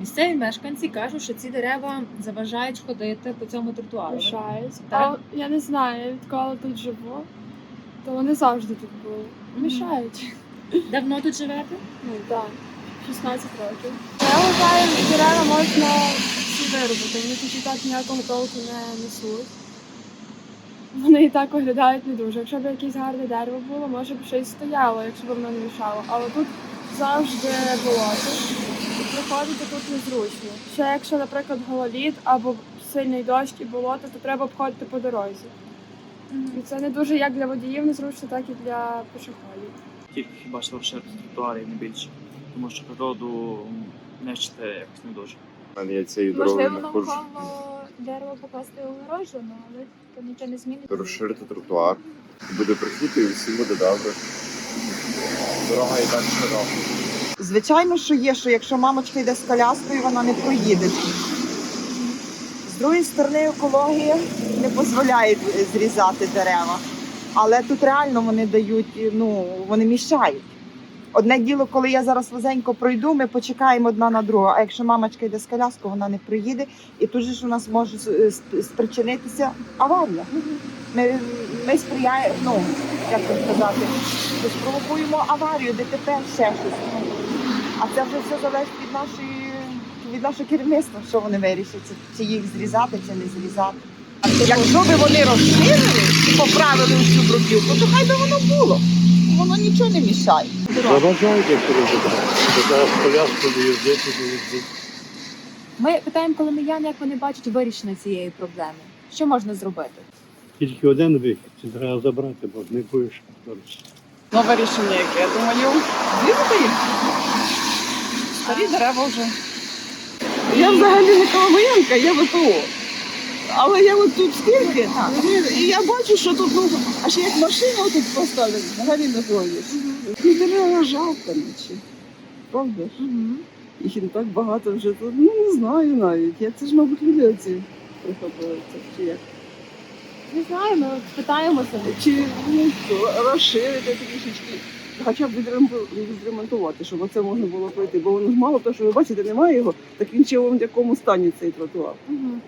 Місцеві мешканці кажуть, що ці дерева заважають ходити по цьому тротуару. Мішають. Так. А я не знаю, я відколи тут живу, то вони завжди тут були. Мішають. Давно тут живете? Ну так, 16 років. Я вважаю, що дерева можна всі виробити. Вони тут і так ніякого толку не несуть. Вони і так виглядають не дуже. Якщо б якесь гарне дерево було, може б щось стояло, якщо б воно не мішало. Але тут завжди болото. Приходити тут незручно. Ще якщо, наприклад, гололід або сильний дощ і болото, то треба обходити по дорозі. І це не дуже як для водіїв незручно, так і для пішоходів. Тільки хіба що лише тротуарів не більше. Тому що природу нищити якось не дуже. Я цією дорогою Можливо, не ходжу. навколо дерева покласти огорожено, але то нічого не змінить. Розширити тротуар. Буде прихід і всім буде добре. Дорога і так широка. Звичайно, що є, що якщо мамочка йде з коляскою, вона не проїде. З другої сторони, екологія не дозволяє зрізати дерева. Але тут реально вони дають, ну, вони мішають. Одне діло, коли я зараз вузенько пройду, ми почекаємо одна на другу. А якщо мамочка йде з коляскою, вона не приїде, і тут же ж у нас може спричинитися аварія. Ми, ми сприяємо, ну, як це сказати, ми спровокуємо аварію, ДТП, ще щось. Ну, А це вже все залежить від нашої від нашого керівництва, що вони вирішать, чи їх зрізати, чи не зрізати. Якщо б вони розширили і поправили всю бруківку, то хай би воно було. Воно нічого не мішає. Розібрати. Зараз коляску доїздити, доїздити. Ми питаємо коломиян, як вони бачать вирішення цієї проблеми. Що можна зробити? Тільки один вихід, це треба забрати, бо не будеш користуватися. Нове рішення, яке я думаю, зрізати їх. Старі дерева вже. Я взагалі не коломиянка, я ВПО. Але я от тут скільки, і я бачу, що тут ну, аж як машину тут поставили, взагалі не ходиш. І дерева жалко наче. Правда? Їх і не так багато вже тут. Ну не знаю навіть. Я це ж, мабуть, люди оці прихопилися. Чи як? Не знаю, ми питаємося. Чи ну, розширити трішечки, хоча б відремонту- відремонтувати, щоб оце можна було пройти. Бо воно ж мало того, що ви бачите, немає його, так він ще в якому стані цей тротуар. Угу.